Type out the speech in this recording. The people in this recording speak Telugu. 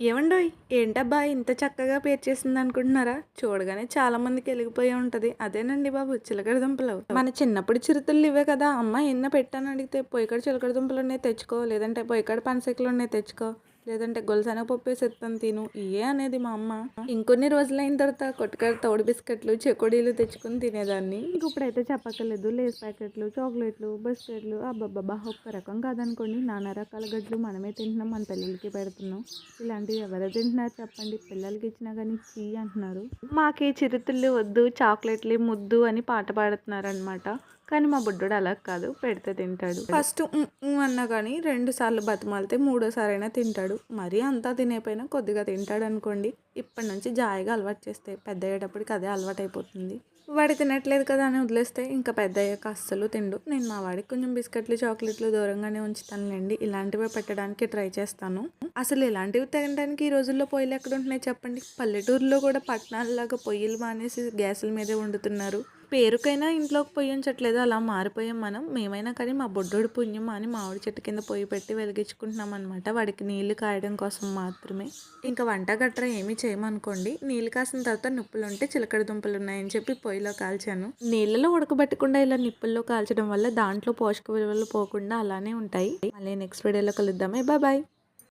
ఏమండోయ్ ఏంటబ్బా ఇంత చక్కగా పేర్చేసింది అనుకుంటున్నారా? చూడగానే చాలా మందికి వెలిగిపోయి ఉంటది. అదేనండి బాబు చిలకడ దుంపలు మన చిన్నప్పుడు చిరుతలు ఇవే కదా. అమ్మ ఎన్న పెట్టాను అడిగితే పొయ్యికాడ చిలకడ దుంపలు ఉన్నాయి తెచ్చుకో లేదంటే పొయ్యికాడ పనసెక్కలు ఉన్నాయి తెచ్చుకో. లేదంటే గొలసెనగ పప్పు వేసి ఎత్తాను తిను. ఇయే అనేది మా అమ్మ. ఇంకొన్ని రోజులైన తర్వాత కొట్టుకాడ తౌడు బిస్కెట్లు చెకోడీలు తెచ్చుకుని తినేదాన్ని. ఇంక ఇప్పుడైతే చెప్పక్కర్లేదు. లేస్ ప్యాకెట్లు చాక్లెట్లు బిస్కెట్లు అబ్బబ్బబ్బా ఒక్క రకం కాదనుకోండి. నానా రకాల గడ్లు మనమే తింటున్నాం మన పిల్లలకి పెడుతున్నాం. ఇలాంటివి ఎవరు తింటున్నారు చెప్పండి. పిల్లలకి ఇచ్చినా కానీ చీ అంటున్నారు. మాకే చిరుతిళ్ళు వద్దు చాక్లెట్లు ముద్దు అని పాట పాడుతున్నారు అనమాట కానీ మా బుడ్డోడు అలా కాదు పెడితే తింటాడు. ఫస్ట్ అన్నా కానీ రెండు సార్లు బతిమాలితే మూడోసారి అయినా తింటాడు మరీ అంతా తినేపోయినా కొద్దిగా తింటాడు అనుకోండి ఇప్పటి నుంచి జాయిగా అలవాటు చేస్తే పెద్ద అయ్యేటప్పటికి అదే అలవాటు అయిపోతుంది వాడి తినట్లేదు కదా అని వదిలేస్తే ఇంకా పెద్ద అయ్యాక అస్సలు తిండు. నేను మా వాడికి కొంచెం బిస్కెట్లు చాక్లెట్లు దూరంగానే ఉంచుతానులేండి ఇలాంటివే పెట్టడానికి ట్రై చేస్తాను. అసలు ఇలాంటివి తినడానికి ఈ రోజుల్లో పొయ్యిలు ఎక్కడ ఉంటున్నాయి చెప్పండి? పల్లెటూరులో కూడా పట్టణాలలాగా పొయ్యిలు మానేసి గ్యాసుల మీదే వండుతున్నారు. పేరుకైనా ఇంట్లోకి పొయ్యి ఉంచట్లేదు అలా మారిపోయాం మనం. మేమైనా కానీ మా బొడ్డోడు పుణ్యం అని మామిడి చెట్టు కింద పొయ్యి పెట్టి వెలిగించుకుంటున్నాం అనమాట వాడికి నీళ్ళు కాయడం కోసం మాత్రమే. ఇంకా వంట గట్రా ఏమీ చేయమనుకోండి. నీళ్ళు కాసిన తర్వాత నిప్పులు ఉంటే చిలకడ దుంపలు ఉన్నాయని చెప్పి పొయ్యిలో కాల్చాను. నీళ్ళలో ఉడకబెట్టకుండా ఇలా నిప్పుల్లో కాల్చడం వల్ల దాంట్లో పోషక విలువలు పోకుండా అలానే ఉంటాయి. మళ్ళీ నెక్స్ట్ వీడియోలో కలుద్దామే బాయ్.